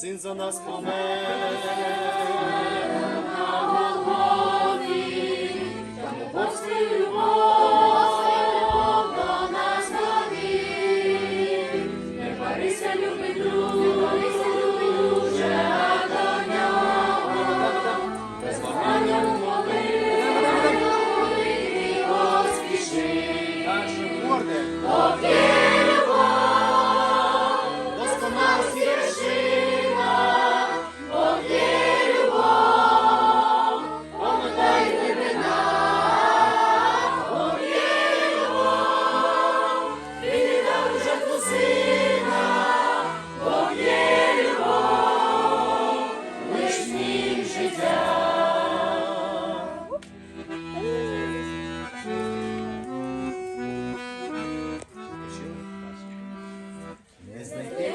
Син за нас помер. is